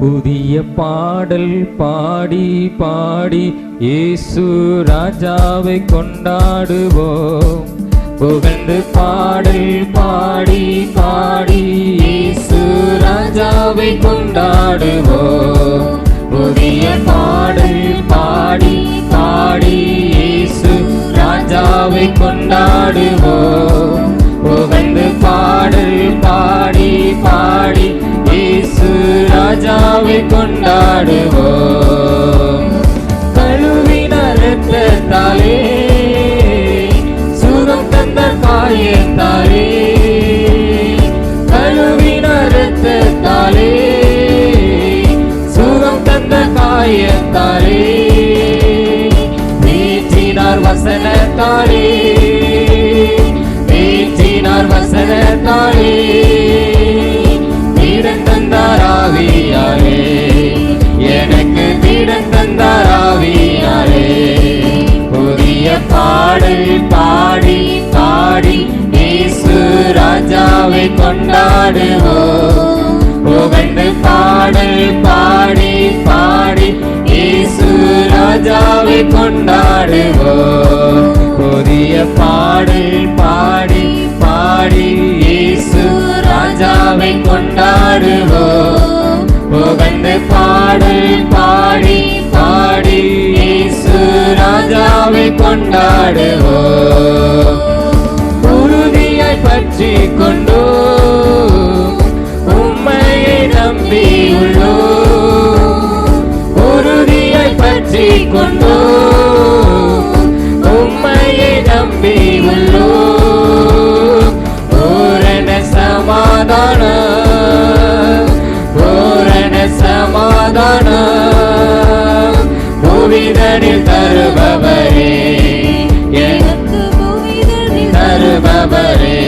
புதிய பாடல் பாடி பாடி இயேசு ராஜாவை கொண்டாடுவோம். புகழ்ந்து பாடல் பாடி பாடி இயேசு ராஜாவை கொண்டாடுவோம். புதிய பாடல் பாடி பாடி இயேசு ராஜாவை கொண்டாடுவோம். ராஜாவை கொண்டாடுவோம் கழுவின ரத்தத்தாலே சுகம் தந்த காயத்தாலே கழுவின ரத்தத்தாலே சுகம் தந்த காயத்தாலே வீற்றினார் வசனத்தாலே வீற்றினார் வசனத்தாலே. கொண்டாடுவோம். புகழ்ந்து பாடல் பாடி பாடி இயேசு ராஜாவை கொண்டாடுவோம். புதிய பாடல் பாடி பாடி இயேசு ராஜாவை கொண்டாடுவோம். புகழ்ந்து பாடல் பாடி பாடி இயேசு ராஜாவை கொண்டாடுவோம். உறுதியை பற்றி கொண்டு சமாதான பூரண சமாதான. புவிதனில் தருபவரே எனக்கு தருபவரே.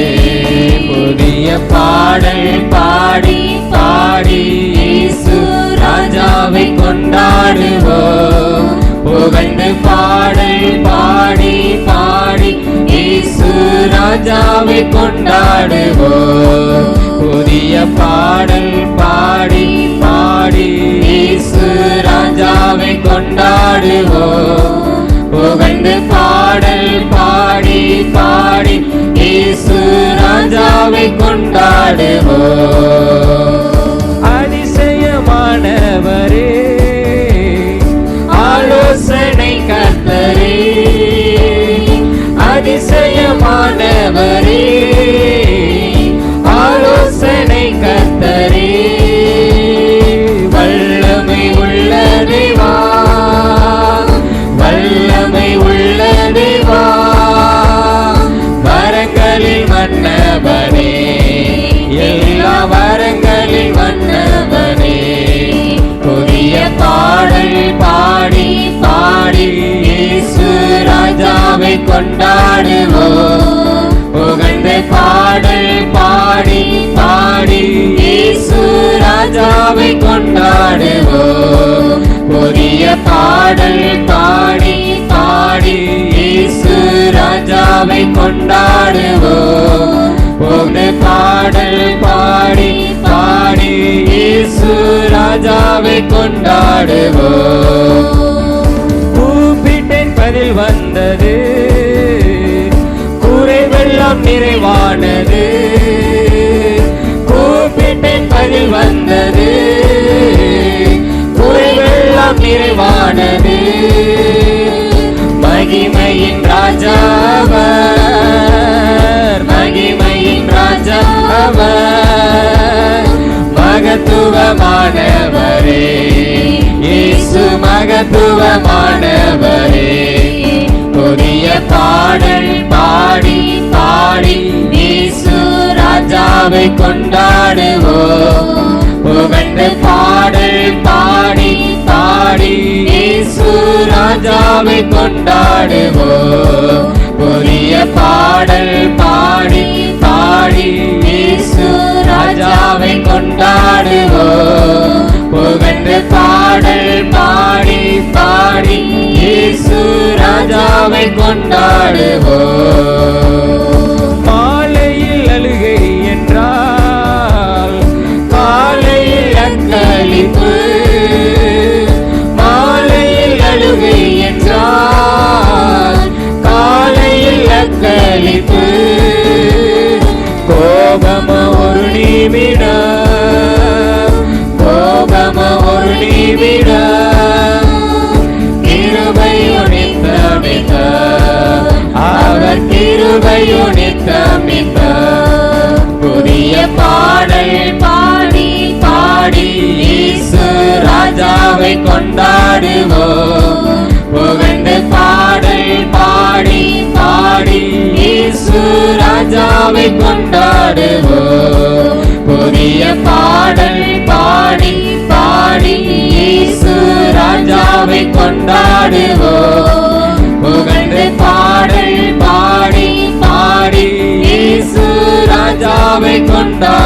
புதிய பாடல் பாடி பாடி இயேசு ராஜாவை கொண்டாடுவோம். புகழ்ந்து பாடல் பாடி பாடி இயேசு ராஜாவை கொண்டாடுவோம். புதிய பாடல் பாடி பாடி இயேசு ராஜாவை கொண்டாடுவோம். கொண்டாடுவோம் புகழ்ந்து பாடல் பாடி பாடி இயேசு ராஜாவை கொண்டாடுவோம் புதிய பாடல் பாடி பாடி இயேசு ராஜாவை கொண்டாடுவோம் புகழ்ந்து பாடல் பாடி பாடி இயேசு ராஜாவை கொண்டாடுவோம் மகத்துவமானவரே. இயேசு மகத்துவமானவரே. புதிய பாடல் பாடி பாடி இயேசு ராஜாவை கொண்டாடுவோ புகழ்ந்து பாடல் பாடி பாடி இயேசு ராஜாவை கொண்டாடுவோ புதிய பாடல் ராஜாவை கொண்டாடுவோம். மாலையில் அழுகை என்றால் காலையில் அக்களிப்பு மாலையில் அழுகை என்றால் காலையில் அக்களிப்பு கோபம ஒரு நிமிடம் கோபம ஒரு நிமிடம். கிருபையுனித்த புதிய பாடல் பாடி பாடி ஈசு ராஜாவை கொண்டாடுவோம் புகழ்ந்து பாடல் பாடி பாடி ஈசு ராஜாவை கொண்டாடுவோம் புதிய பாடல் பாடி பாடி ஈசு ராஜாவை கொண்டாடுவோம் பாடல் பாடி